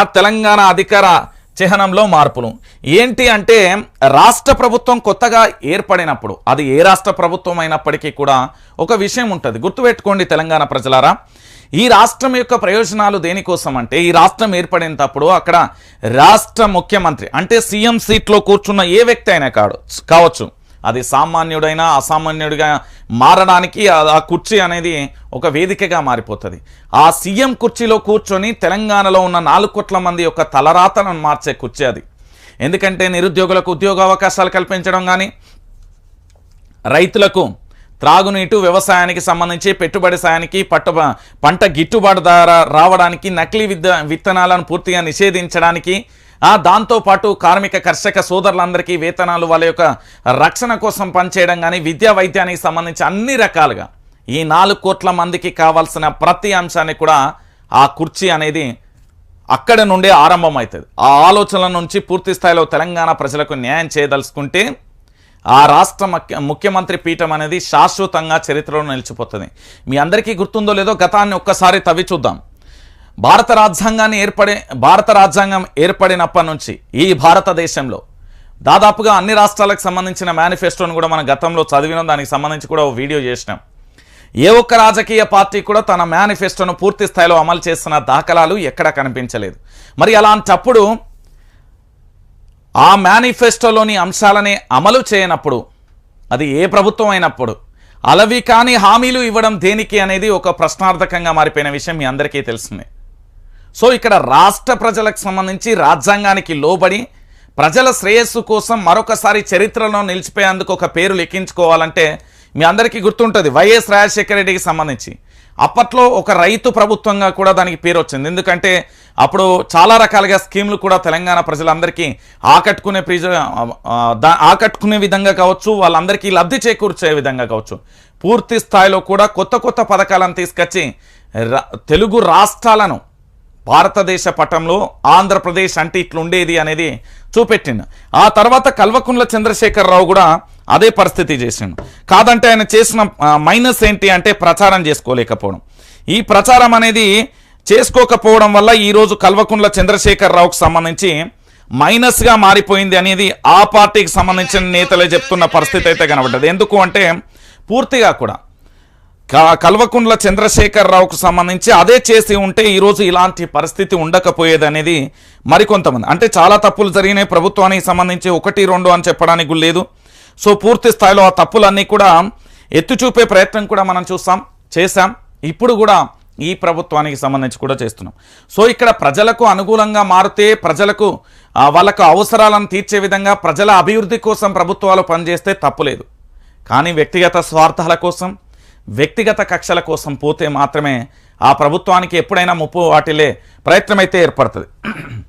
ఆ తెలంగాణ అధికార చిహ్నంలో మార్పులు. ఏంటి అంటే రాష్ట్ర ప్రభుత్వం కొత్తగా ఏర్పడినప్పుడు అది ఏ రాష్ట్ర ప్రభుత్వం అయినప్పటికీ కూడా ఒక విషయం ఉంటుంది. గుర్తుపెట్టుకోండి తెలంగాణ ప్రజలారా. ఈ రాష్ట్రం యొక్క ప్రయోజనాలు దేనికోసం అంటే ఈ రాష్ట్రం ఏర్పడినప్పుడు అక్కడ రాష్ట్ర ముఖ్యమంత్రి అంటే సీఎం సీట్లో కూర్చున్న ఏ వ్యక్తి అయినా కాడు కావచ్చు. అది సామాన్యుడైనా అసామాన్యుడిగా మారడానికి ఆ- కుర్చీ అనేది ఒక వేదికగా మారిపోతుంది. ఆ సీఎం కుర్చీలో కూర్చొని తెలంగాణలో ఉన్న నాలుగు కోట్ల మంది యొక్క తలరాతను మార్చే కుర్చీ అది. ఎందుకంటే నిరుద్యోగులకు ఉద్యోగ అవకాశాలు కల్పించడం కానీ రైతులకు త్రాగునీటు వ్యవసాయానికి సంబంధించి పెట్టుబడి సాయానికి పట్టు పంట గిట్టుబాటు ధర రావడానికి నకిలీ విద్య విత్తనాలను పూర్తిగా నిషేధించడానికి దాంతోపాటు కార్మిక కర్షక సోదరులందరికీ వేతనాలు వాళ్ళ యొక్క రక్షణ కోసం పనిచేయడం కానీ విద్యా వైద్యానికి సంబంధించి అన్ని రకాలుగా ఈ నాలుగు కోట్ల మందికి కావాల్సిన ప్రతి అంశాన్ని కూడా ఆ కుర్చీ అనేది అక్కడ నుండే ఆరంభమవుతుంది. ఆ ఆలోచనల నుంచి పూర్తి స్థాయిలో తెలంగాణ ప్రజలకు న్యాయం చేయదలుచుకుంటే ఆ రాష్ట్ర ముఖ్యమంత్రి పీఠం అనేది శాశ్వతంగా చరిత్రలో నిలిచిపోతుంది. మీ అందరికీ గుర్తుందో లేదో గతాన్ని ఒక్కసారి తవ్వి చూద్దాం. భారత రాజ్యాంగాన్ని ఏర్పడే భారత రాజ్యాంగం ఏర్పడినప్పటి నుంచి ఈ భారతదేశంలో దాదాపుగా అన్ని రాష్ట్రాలకు సంబంధించిన మేనిఫెస్టోను కూడా మనం గతంలో చదివినాం. దానికి సంబంధించి కూడా ఓ వీడియో చేసినాం. ఏ ఒక్క రాజకీయ పార్టీ కూడా తన మేనిఫెస్టోను పూర్తి స్థాయిలో అమలు చేస్తున్న దాఖలాలు ఎక్కడా కనిపించలేదు. మరి అలాంటప్పుడు ఆ మేనిఫెస్టోలోని అంశాలని అమలు చేయనప్పుడు అది ఏ ప్రభుత్వం అయినప్పుడు అలవి కాని హామీలు ఇవ్వడం దేనికి అనేది ఒక ప్రశ్నార్థకంగా మారిపోయిన విషయం మీ అందరికీ తెలిసిందే. సో ఇక్కడ రాష్ట్ర ప్రజలకు సంబంధించి రాజ్యాంగానికి లోబడి ప్రజల శ్రేయస్సు కోసం మరొకసారి చరిత్రలో నిలిచిపోయేందుకు ఒక పేరు లెక్కించుకోవాలంటే మీ అందరికీ గుర్తుంటుంది వైఎస్ రాజశేఖర రెడ్డికి సంబంధించి. అప్పట్లో ఒక రైతు ప్రభుత్వంగా కూడా దానికి పేరు వచ్చింది. ఎందుకంటే అప్పుడు చాలా రకాలుగా స్కీమ్లు కూడా తెలంగాణ ప్రజలందరికీ ఆకట్టుకునే ప్రిజ ఆకట్టుకునే విధంగా కావచ్చు వాళ్ళందరికీ లబ్ధి చేకూర్చే విధంగా కావచ్చు. పూర్తి స్థాయిలో కూడా కొత్త కొత్త పథకాలను తీసుకొచ్చి ర- తెలుగు రాష్ట్రాలను భారతదేశ పటంలో ఆంధ్రప్రదేశ్ అంటే ఇట్లుండేది అనేది చూపెట్టిండు. ఆ తర్వాత కల్వకుంట్ల చంద్రశేఖరరావు కూడా అదే పరిస్థితి చేసిండు. కాదంటే ఆయన చేసిన మైనస్ ఏంటి అంటే ప్రచారం చేసుకోలేకపోవడం. ఈ ప్రచారం అనేది చేసుకోకపోవడం వల్ల ఈరోజు కల్వకుంట్ల చంద్రశేఖరరావుకు సంబంధించి మైనస్గా మారిపోయింది అనేది ఆ పార్టీకి సంబంధించిన నేతలే చెప్తున్న పరిస్థితి అయితే కనబడ్డది. ఎందుకు అంటే పూర్తిగా కూడా క- చంద్రశేఖరరావుకు సంబంధించి అదే చేసి ఉంటే ఈరోజు ఇలాంటి పరిస్థితి ఉండకపోయేది అనేది మరికొంతమంది. అంటే చాలా తప్పులు జరిగినాయి. ప్రభుత్వానికి సంబంధించి ఒకటి రెండు అని చెప్పడానికి లేదు. సో పూర్తి స్థాయిలో ఆ తప్పులన్నీ కూడా ఎత్తి చూపే ప్రయత్నం కూడా మనం చూస్తాం చేశాం. ఇప్పుడు కూడా ఈ ప్రభుత్వానికి సంబంధించి కూడా చేస్తున్నాం. సో ఇక్కడ ప్రజలకు అనుకూలంగా మారితే ప్రజలకు వాళ్ళకు అవసరాలను తీర్చే విధంగా ప్రజల అభివృద్ధి కోసం ప్రభుత్వాలు పనిచేస్తే తప్పులేదు. కానీ వ్యక్తిగత స్వార్థాల కోసం వ్యక్తిగత కక్షల కోసం పోతే మాత్రమే ఆ ప్రభుత్వానికి ఎప్పుడైనా ముప్పు వాటిల్లే ప్రయత్నమైతే ఏర్పడుతుంది.